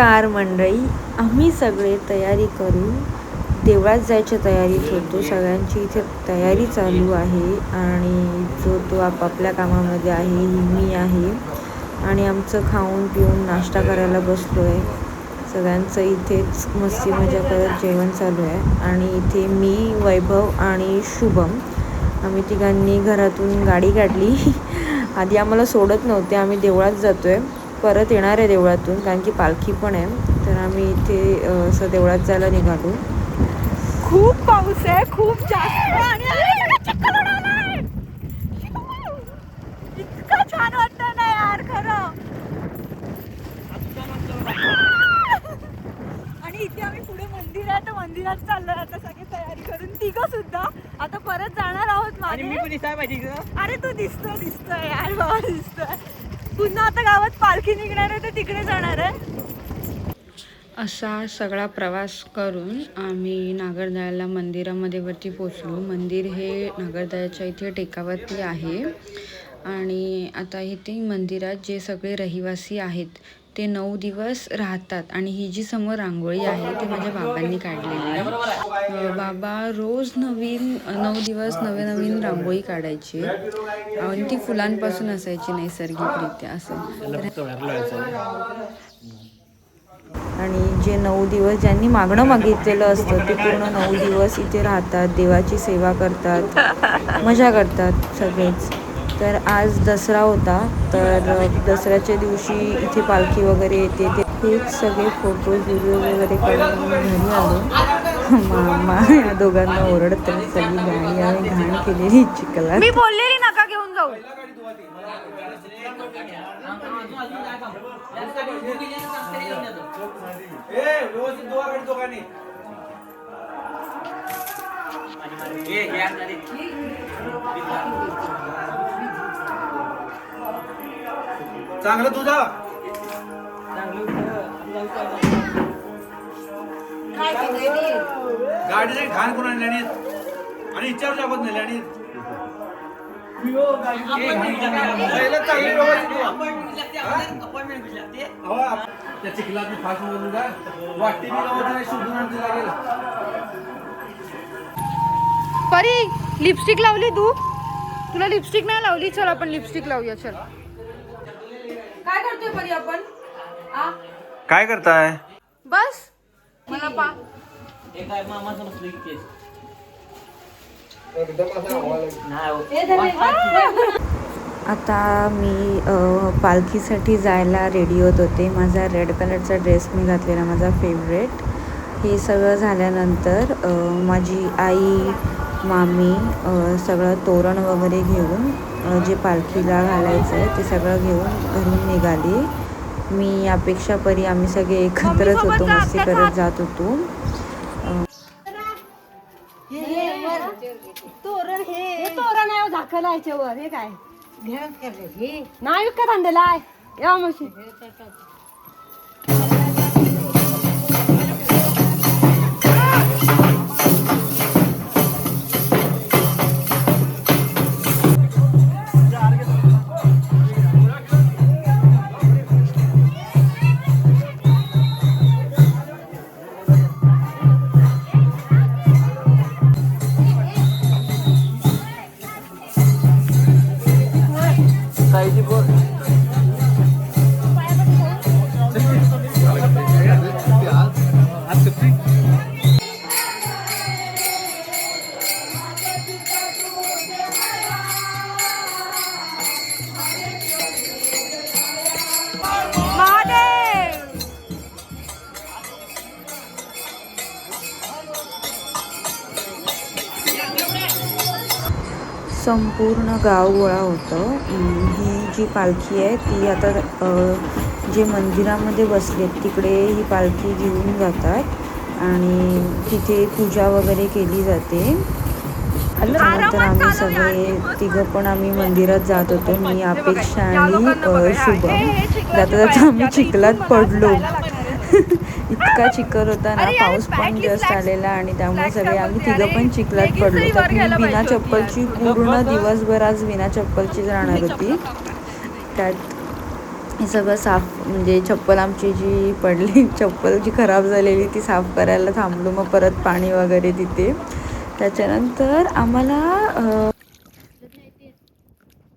नमस्कार मंडळी आम्ही सगळे तयारी करून देवळात जायच्या तयारीत होतो सगळ्यांची इथे तयारी चालू आहे आणि जो तो आपापल्या कामामध्ये आहे ही मी आहे. आणि आमचं खाऊन पिऊन नाश्ता करायला बसलो आहे सगळ्यांचं इथेच मस्ती मजा करत जेवण चालू आहे. आणि इथे मी वैभव आणि शुभम आम्ही तिघांनी घरातून गाडी काढली. आधी आम्हाला सोडत नव्हते आम्ही देवळात जातो आहे परत येणार आहे देवळातून कारण की पालखी पण आहे. तर आम्ही इथे असं देवळात जायला निघालो. खूप पाऊस आहे खूप जास्त. इतकं छान वाटतं ना यार खरं. आणि इथे आम्ही पुढे मंदिर आहे तर मंदिरात आता सगळी तयारी करून तिघ सुद्धा. आता परत जाणार आहोत आणि मी मागे. पण दिसाय पाहिजे इकडं. अरे तू दिसतोय दिसतोय यार बाबा दिसतोय. पुन्हा आता गावात पालखी निघणार आहे तर तिकडे जाणार आहे. असा सगळा प्रवास करून आम्ही नागरदळ्याला मंदिरामध्ये वरती पोचलो. मंदिर हे नागरदळ्याच्या इथे टेकावरती आहे. आणि आता इथे मंदिरात जे सगळे रहिवासी आहेत ते नऊ दिवस राहतात. आणि ही जी समोर रांगोळी आहे ती माझ्या बाबांनी काढलेली आहे. बाबा रोज नवीन नऊ दिवस नवे नवीन रांगोळी काढायची. आणि ती फुलांपासून असायची नैसर्गिकरित्या असं. आणि जे नऊ दिवस ज्यांनी मागणं मागितलेलं असतं ते पूर्ण नऊ दिवस इथे राहतात देवाची सेवा करतात मजा करतात सगळेच. तर आज दसरा होता. तर दसऱ्याच्या दिवशी इथे पालखी वगैरे येते. ते हेच सगळे फोटोज व्हिडिओ वगैरे काढून घरी आलो. मामा या दोघांना ओरडतात. सगळी गाणी आणि घाण केलेली चिखलात. मी बोललेली नका घेऊन जाऊ. ए, चांगलं तुझा? गाडीचे घाण करून आणले आणि आणि इच्छावर जाबत नेले आणि पहिलं चांगली व्यवस्थित ठेवा. Appointment घेतली लागते. हो, आप- त्या चिखलात मी फास्ट म्हणून का वाटी मी लावत नाही शोधून आणते लागेल. परी लिपस्टिक लावली तू? तुला लिपस्टिक नाही लावली? चल आपण लिपस्टिक लावूया चल. काय करतोय परी आपण? आ? काय करताय? बस. मला पा. हे काय मामाचं नसलं. आता मी अ, पालखीसाठी जायला रेडी होत होते. माझा रेड कलरचा ड्रेस मी घातलेला माझा फेवरेट हे सगळं झाल्यानंतर अ, माझी आई मामी अ, सगळं तोरण वगैरे घेऊन जे पालखीला घालायचं आहे ते सगळं घेऊन घरून निघाली. मी अपेक्षा परी आम्ही सगळे एकत्रच होतो मस्ती करत जात होतो. तोरण हे. तोरण आहे झाकलं याच्यावर हे काय? नाही विकत आणलेला आहे. या मशी संपूर्ण गाव गोळा होतं. ही जी पालखी आहे ती आता जे मंदिरामध्ये बसलेत तिकडे ही पालखी घेऊन जातात आणि तिथे पूजा वगैरे केली जाते. त्यानंतर आम्ही सगळे तिघं पण आम्ही मंदिरात जात होतो. मी अपेक्षा आणि शुभम. जाता जाता आम्ही चिखलात पडलो. इतका चिखल होता ना पाऊस पण जस्ट आलेला आणि त्यामुळे सगळे आम्ही तिघं पण चिखलात पडलो. तर मी बिना चप्पलची पूर्ण दिवसभर आज बिना चप्पलचीच राहणार होती. त्यात हे सगळं साफ म्हणजे चप्पल आमची जी पडली चप्पल जी खराब झालेली ती साफ करायला थांबलो. मग परत पाणी वगैरे तिथे. त्याच्यानंतर आम्हाला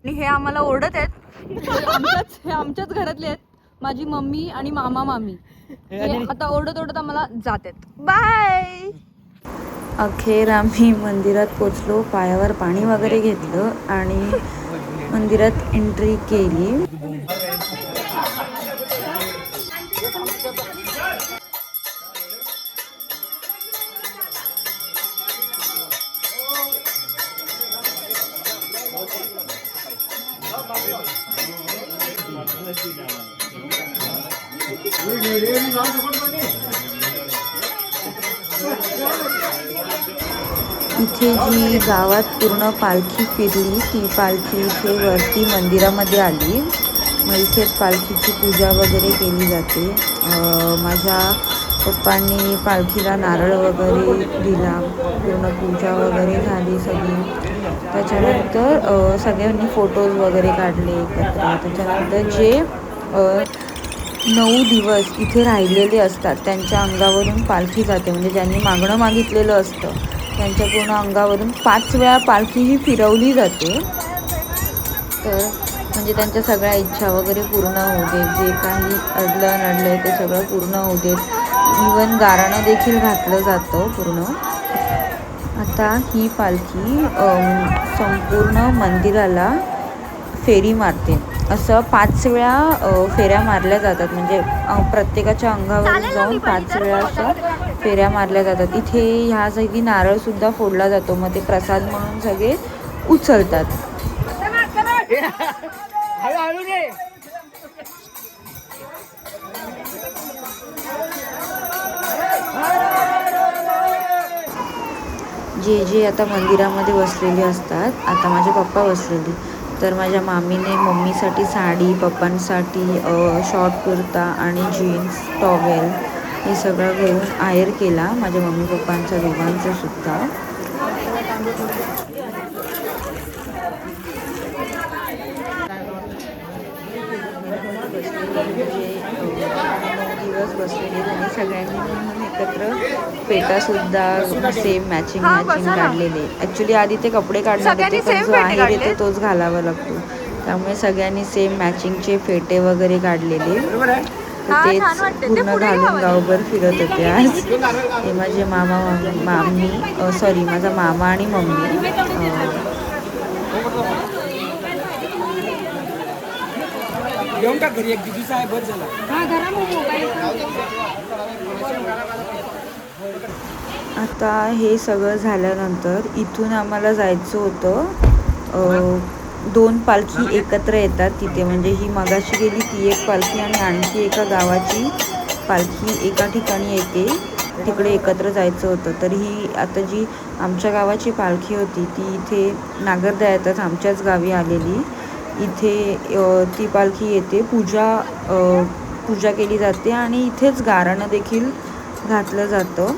हे आम्हाला ओरडत आहेत. हे आमच्याच घरातले आहेत. माझी मम्मी आणि मामा मामी. हे आता ओरडत ओरडत आम्हाला जात आहेत बाय अखेर आम्ही मंदिरात पोचलो पायावर पाणी वगैरे घेतलं आणि मंदिरात एंट्री केली. इथे जी गावात पूर्ण पालखी फिरली ती पालखी इथे वरती मंदिरामध्ये आली. मग इथेच पालखीची पूजा वगैरे केली जाते. माझ्या पप्पांनी पालखीला नारळ वगैरे दिला. पूर्ण पूजा वगैरे झाली सगळी. त्याच्यानंतर सगळ्यांनी फोटोज वगैरे काढले एकत्र. त्याच्यानंतर जे नऊ दिवस इथे राहिलेले असतात. त्यांच्या अंगावरून पालखी जाते. म्हणजे ज्यांनी मागणं मागितलेलं असतं त्यांच्या पूर्ण अंगावरून पाच वेळा पालखी ही फिरवली जाते. तर म्हणजे त्यांच्या सगळ्या इच्छा वगैरे पूर्ण होऊ देत. जे काही अडलं नडलं ते सगळं पूर्ण होऊ देत. इवन गाराणं देखील घातलं जातं पूर्ण. आता ही पालखी संपूर्ण मंदिराला फेरी मारते. असं पाच वेळा फेऱ्या मारल्या जातात. म्हणजे प्रत्येकाच्या अंगावर जाऊन पाच वेळा असं फेऱ्या मारल्या जातात. इथे ह्या जागी नारळ सुद्धा फोडला जातो. मग ते प्रसाद म्हणून सगळे उचलतात. जे जे आता मंदिरामध्ये बसलेले असतात आता माझे पप्पा बसलेले. तर माझ्या मामीने मम्मीसाठी साडी पप्पांसाठी शॉर्ट कुर्ता आणि जीन्स टॉवेल हे सगळं घेऊन आयर केला. माझ्या मम्मी पप्पांच्या दोघांचं सुद्धा. दिवस बसलेले आणि सगळ्यांनी मिळून एकत्र फेटासुद्धा सेम मॅचिंग मॅचिंग. काढलेले ॲक्च्युली आधी ते कपडे काढणार सगळ्यांनी होते पण जो फेटे आहे काढले? ते तोच घालावा लागतो त्यामुळे सगळ्यांनी सेम मॅचिंगचे फेटे वगैरे काढलेले तेच छान वाटते. ते पूर्ण पुढे घालून. गावभर फिरत होते आज हे माझे मामा मामी- मामी सॉरी माझा मामा आणि मम्मी अं, येऊन टाक घरी? एक दिवसा आहे बस झाला. आता हे सगळं झाल्यानंतर इथून आम्हाला जायचं होतं. दोन पालखी एकत्र येतात तिथे. म्हणजे ही मगाशी गेली ती एक पालखी आणि आणखी एका गावाची पालखी एका ठिकाणी येते. तिकडे एकत्र जायचं होतं. तर ही आता जी आमच्या गावाची पालखी होती ती इथे नागरदा येतात आमच्याच गावी आलेली. इथे ती पालखी येते. पूजा पूजा केली जाते आणि इथेच गाराणं देखील घातलं जातं.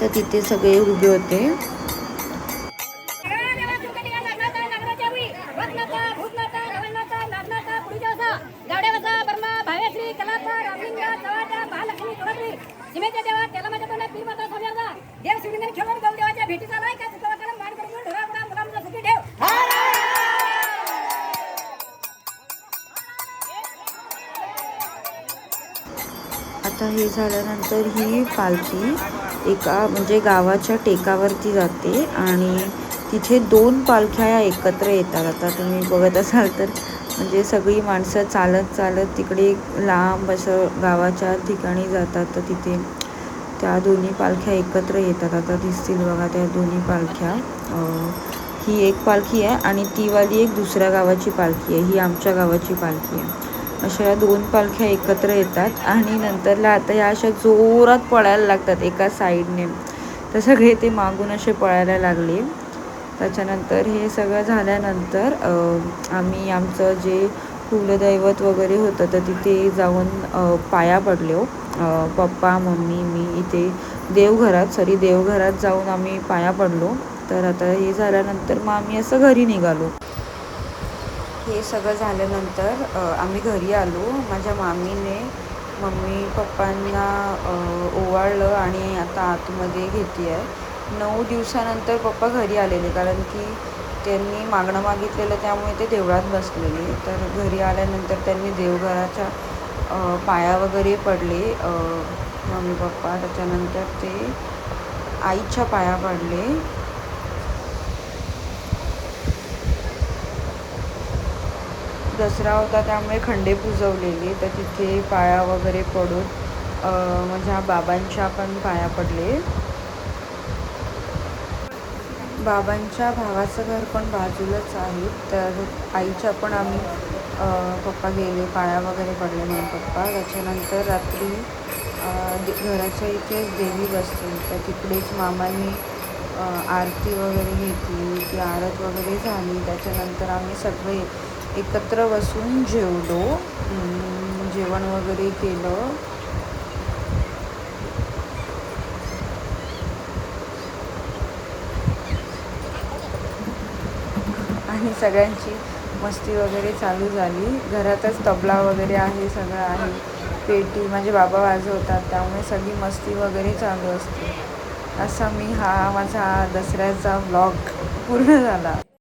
तर तिथे सगळे उभे होते. आता हे झाल्यानंतर ही पालखी एका म्हणजे गावाच्या टेकावरती जाते आणि तिथे दोन पालख्या या एकत्र येतात. आता तुम्ही बघत असाल तर म्हणजे सगळी माणसं चालत चालत तिकडे लांब असं गावाच्या ठिकाणी जातात. तर तिथे त्या दोन्ही पालख्या एकत्र येतात. आता दिसतील बघा त्या दोन्ही पालख्या. ही एक पालखी आहे आणि ती वाली एक दुसऱ्या गावाची पालखी आहे. ही आमच्या गावाची पालखी आहे. अशा या दोन पालख्या एकत्र येतात आणि नंतरला आता या अशा जोरात पळायला लागतात एका साईडने. तर सगळे ते मागून असे पळायला लागले. त्याच्यानंतर हे सगळं झाल्यानंतर आम्ही आमचं जे कुलदैवत वगैरे होतं तर तिथे जाऊन पाया पडलो. पप्पा मम्मी मी इथे देवघरात सॉरी देवघरात जाऊन आम्ही पाया पडलो. तर आता हे झाल्यानंतर मग आम्ही असं घरी निघालो. हे सगळं झाल्यानंतर आम्ही घरी आलो. माझ्या मामीने मम्मी पप्पांना ओवाळलं आणि आता आतमध्ये घेते आहे नऊ दिवसानंतर पप्पा घरी आलेले कारण की त्यांनी मागणं मागितलेलं त्यामुळे ते देवळात बसलेले. तर घरी आल्यानंतर त्यांनी देवघराच्या पाया वगैरे पडले. मम्मी पप्पा त्याच्यानंतर ते आईच्या पाया पडले. दसरा होता त्यामुळे खंडे पुजवलेले. तर तिथे पाया वगैरे पडून माझ्या बाबांच्या पण पाया पडले. बाबांच्या भावाचं घर पण बाजूलाच आहे. तर आईच्या पण आम्ही पप्पा गेले. पाया वगैरे पडले म्हणून पप्पा. त्याच्यानंतर रात्री घराच्या इथेच देवी बसते. तर तिकडेच मामांनी आरती वगैरे घेतली. ती आरत वगैरे झाली. त्याच्यानंतर आम्ही सगळे एकत्र बसून जेवलो. जेवण वगैरे केलं. आणि सगळ्यांची मस्ती वगैरे चालू झाली. घरातच तबला वगैरे आहे सगळं आहे. पेटी माझे बाबा वाजवतात त्यामुळे सगळी मस्ती वगैरे चालू असते. असा मी हा माझा दसऱ्याचा ब्लॉग पूर्ण झाला.